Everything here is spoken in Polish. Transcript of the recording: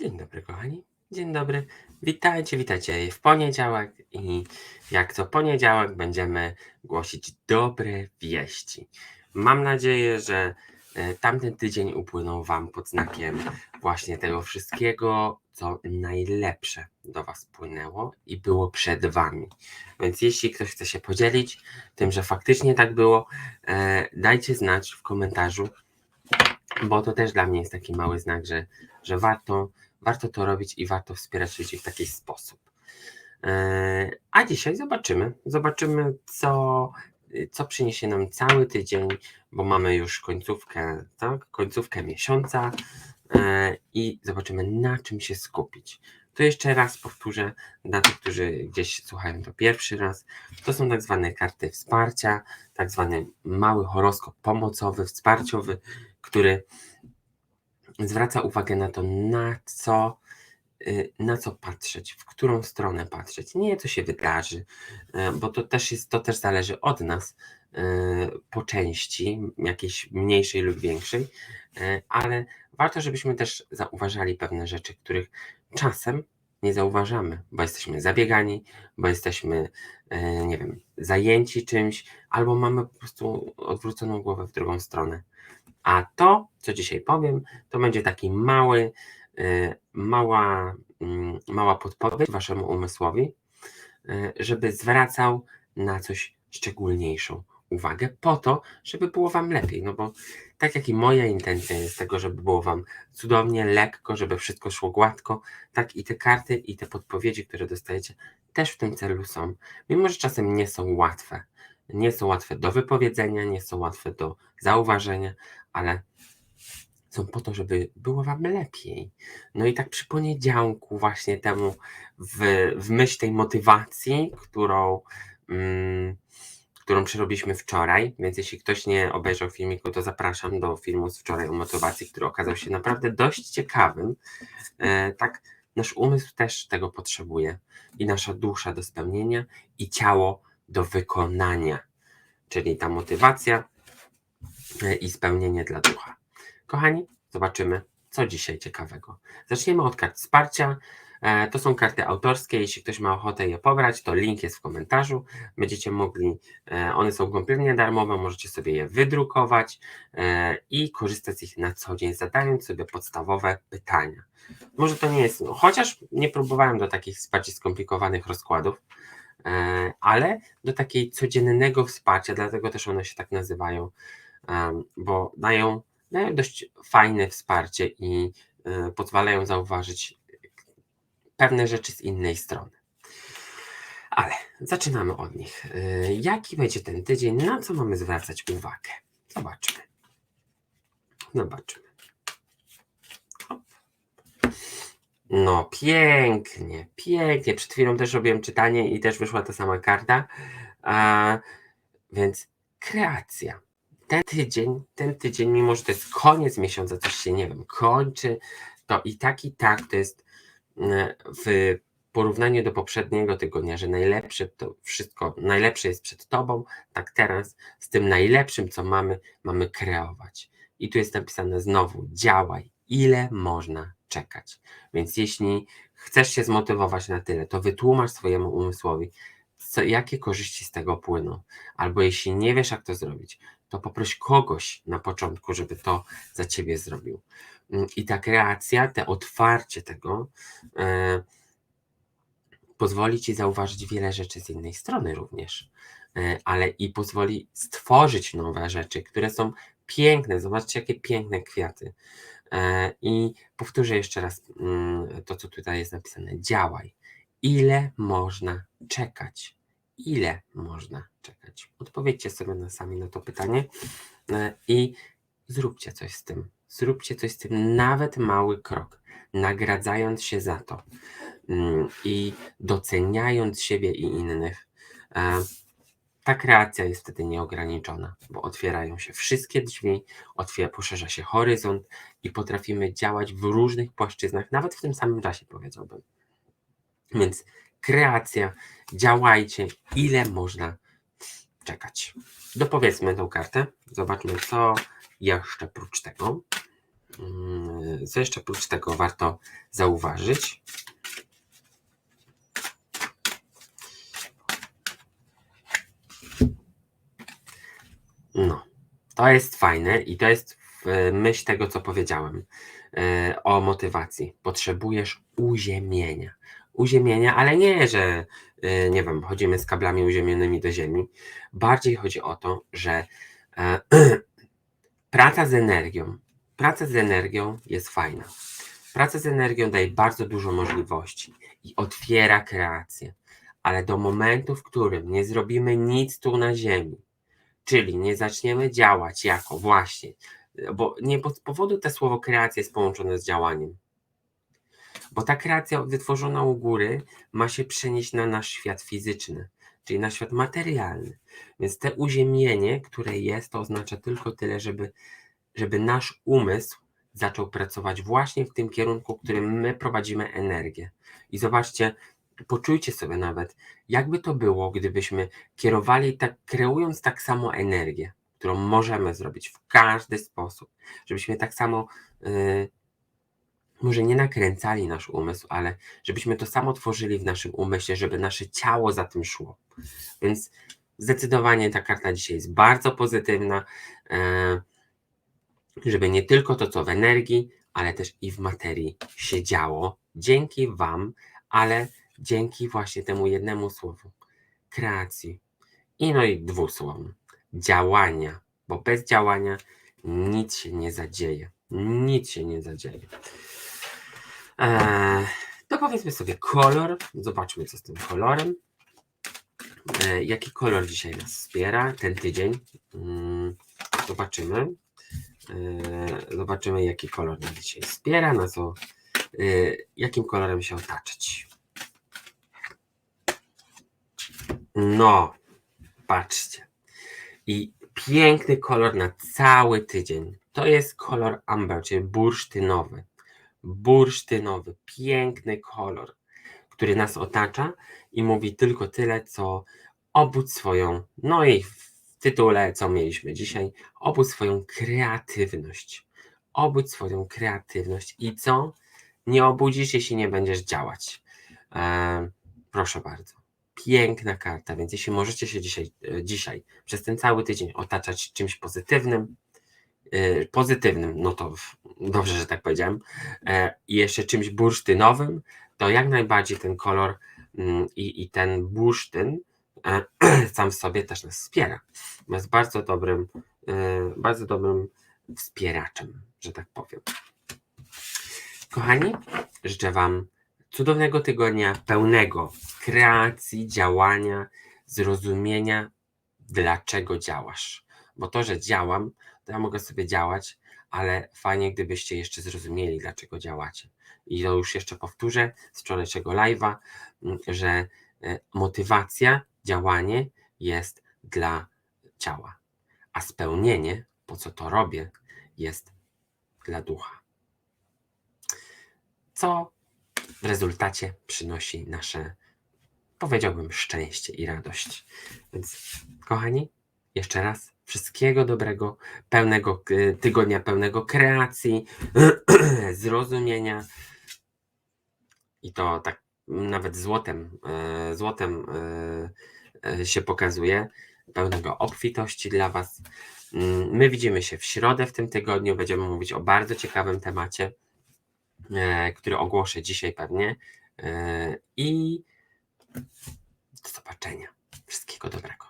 Dzień dobry, kochani. Dzień dobry. Witajcie, witajcie w poniedziałek i jak co poniedziałek będziemy głosić dobre wieści. Mam nadzieję, że e, tamten tydzień upłynął Wam pod znakiem właśnie tego wszystkiego, co najlepsze do Was płynęło i było przed Wami. Więc jeśli ktoś chce się podzielić tym, że faktycznie tak było, e, dajcie znać w komentarzu, bo to też dla mnie jest taki mały znak, że, że warto, warto to robić i warto wspierać ludzi w taki sposób. E, A dzisiaj zobaczymy, zobaczymy co, co przyniesie nam cały tydzień, bo mamy już końcówkę, tak? końcówkę miesiąca e, i zobaczymy na czym się skupić. To jeszcze raz powtórzę dla tych, którzy gdzieś słuchają to pierwszy raz. To są tak zwane karty wsparcia, tak zwany mały horoskop pomocowy, wsparciowy, który zwraca uwagę na to, na co, y, na co patrzeć, w którą stronę patrzeć, nie co się wydarzy, y, bo to też jest, to też zależy od nas y, po części, jakiejś mniejszej lub większej, ale warto, żebyśmy też zauważali pewne rzeczy, których czasem nie zauważamy, bo jesteśmy zabiegani, bo jesteśmy, nie wiem, zajęci czymś, albo mamy po prostu odwróconą głowę w drugą stronę. A to, co dzisiaj powiem, to będzie taki mały, y, mała, mm, mała podpowiedź waszemu umysłowi, y, żeby zwracał na coś szczególniejszą uwagę, po to, żeby było wam lepiej. No bo tak jak i moja intencja jest tego, żeby było wam cudownie, lekko, żeby wszystko szło gładko, tak i te karty i te podpowiedzi, które dostajecie, też w tym celu są. Mimo, że czasem nie są łatwe. Nie są łatwe do wypowiedzenia, nie są łatwe do zauważenia, ale są po to, żeby było Wam lepiej. No i tak przy poniedziałku, właśnie temu, w, w myśl tej motywacji, którą, mm, którą przerobiliśmy wczoraj, więc jeśli ktoś nie obejrzał filmiku, to zapraszam do filmu z wczoraj o motywacji, który okazał się naprawdę dość ciekawym. E, tak, nasz umysł też tego potrzebuje i nasza dusza do spełnienia i ciało do wykonania, czyli ta motywacja e, i spełnienie dla ducha. Kochani, zobaczymy, co dzisiaj ciekawego. Zaczniemy od kart wsparcia. E, To są karty autorskie. Jeśli ktoś ma ochotę je pobrać, to link jest w komentarzu. Będziecie mogli, e, one są kompletnie darmowe, możecie sobie je wydrukować i korzystać z nich na co dzień, zadając sobie podstawowe pytania. Może to nie jest, no, chociaż nie próbowałem do takich bardziej skomplikowanych rozkładów, ale do takiej codziennego wsparcia, dlatego też one się tak nazywają, bo dają, dają dość fajne wsparcie i e, pozwalają zauważyć pewne rzeczy z innej strony. Ale zaczynamy od nich. E, Jaki będzie ten tydzień? Na co mamy zwracać uwagę? Zobaczmy. Zobaczmy. No pięknie, pięknie. Przed chwilą też robiłem czytanie i też wyszła ta sama karta. A, więc kreacja. Ten tydzień, ten tydzień, mimo że to jest koniec miesiąca, coś się nie wiem, kończy, to i tak i tak to jest w porównaniu do poprzedniego tygodnia, że najlepsze to wszystko, najlepsze jest przed tobą, tak teraz z tym najlepszym, co mamy, mamy kreować. I tu jest napisane znowu, działaj, ile można czekać. Więc jeśli chcesz się zmotywować na tyle, to wytłumacz swojemu umysłowi, co, jakie korzyści z tego płyną. Albo jeśli nie wiesz, jak to zrobić, to poproś kogoś na początku, żeby to za ciebie zrobił. Mm, I ta kreacja, te otwarcie tego e, pozwoli ci zauważyć wiele rzeczy z innej strony również, e, ale i pozwoli stworzyć nowe rzeczy, które są piękne. Zobaczcie, jakie piękne kwiaty. E, I powtórzę jeszcze raz mm, to, co tutaj jest napisane. Działaj. Ile można czekać? Ile można czekać? Odpowiedzcie sobie na sami na to pytanie e, i zróbcie coś z tym. Zróbcie coś z tym, nawet mały krok, nagradzając się za to mm, i doceniając siebie i innych. Ta kreacja jest wtedy nieograniczona, bo otwierają się wszystkie drzwi, otwiera, poszerza się horyzont i potrafimy działać w różnych płaszczyznach, nawet w tym samym czasie, powiedziałbym. Więc kreacja, działajcie, ile można czekać. Dopowiedzmy tą kartę. Zobaczmy, co jeszcze prócz tego. Mm, co jeszcze oprócz tego warto zauważyć? No, to jest fajne i to jest w myśl tego, co powiedziałem e, o motywacji. Potrzebujesz uziemienia. Uziemienia, ale nie, że e, nie wiem, chodzimy z kablami uziemionymi do ziemi. Bardziej chodzi o to, że e, praca z energią, praca z energią jest fajna. Praca z energią daje bardzo dużo możliwości i otwiera kreację, ale do momentu, w którym nie zrobimy nic tu na ziemi, czyli nie zaczniemy działać jako właśnie, bo nie bez powodu to słowo kreacja jest połączone z działaniem. Bo ta kreacja wytworzona u góry ma się przenieść na nasz świat fizyczny, czyli na świat materialny. Więc te uziemienie, które jest, to oznacza tylko tyle, żeby, żeby nasz umysł zaczął pracować właśnie w tym kierunku, w którym my prowadzimy energię. I zobaczcie, poczujcie sobie nawet, jakby to było, gdybyśmy kierowali tak, kreując tak samo energię, którą możemy zrobić w każdy sposób, żebyśmy tak samo, yy, może nie nakręcali nasz umysł, ale żebyśmy to samo tworzyli w naszym umyśle, żeby nasze ciało za tym szło. Więc zdecydowanie ta karta dzisiaj jest bardzo pozytywna, yy, żeby nie tylko to, co w energii, ale też i w materii się działo. Dzięki Wam, ale dzięki właśnie temu jednemu słowu kreacji. I no i dwóch słowom działania, bo bez działania nic się nie zadzieje. Nic się nie zadzieje. Eee, to powiedzmy sobie kolor. Zobaczmy, co z tym kolorem. Eee, jaki kolor dzisiaj nas wspiera ten tydzień? Mm, zobaczymy. Eee, zobaczymy, jaki kolor nas dzisiaj wspiera, na co, eee, jakim kolorem się otaczać. No, patrzcie. I piękny kolor na cały tydzień. To jest kolor amber, czyli bursztynowy. Bursztynowy, piękny kolor, który nas otacza i mówi tylko tyle, co obudź swoją, no i w tytule, co mieliśmy dzisiaj, obudź swoją kreatywność. Obudź swoją kreatywność i co? Nie obudzisz, jeśli nie będziesz działać. Eee, proszę bardzo piękna karta, więc jeśli możecie się dzisiaj, e, dzisiaj przez ten cały tydzień otaczać czymś pozytywnym, yy, pozytywnym, no to dobrze, że tak powiedziałem, e, i jeszcze czymś bursztynowym, to jak najbardziej ten kolor yy, i ten bursztyn sam w sobie też nas wspiera. Jest bardzo dobrym, bardzo dobrym wspieraczem, że tak powiem. Kochani, życzę Wam cudownego tygodnia pełnego kreacji, działania, zrozumienia, dlaczego działasz. Bo to, że działam, to ja mogę sobie działać, ale fajnie, gdybyście jeszcze zrozumieli, dlaczego działacie. I to już jeszcze powtórzę z wczorajszego live'a, mm, że e, motywacja, działanie jest dla ciała, a spełnienie, po co to robię, jest dla ducha. Co w rezultacie przynosi nasze, powiedziałbym, szczęście i radość. Więc, kochani, jeszcze raz wszystkiego dobrego, pełnego e, tygodnia, pełnego kreacji, zrozumienia i to tak nawet złotem, e, złotem e, się pokazuje, pełnego obfitości dla Was. Mm, my widzimy się w środę w tym tygodniu, będziemy mówić o bardzo ciekawym temacie. E, który ogłoszę dzisiaj pewnie. E, I do zobaczenia. Wszystkiego dobrego.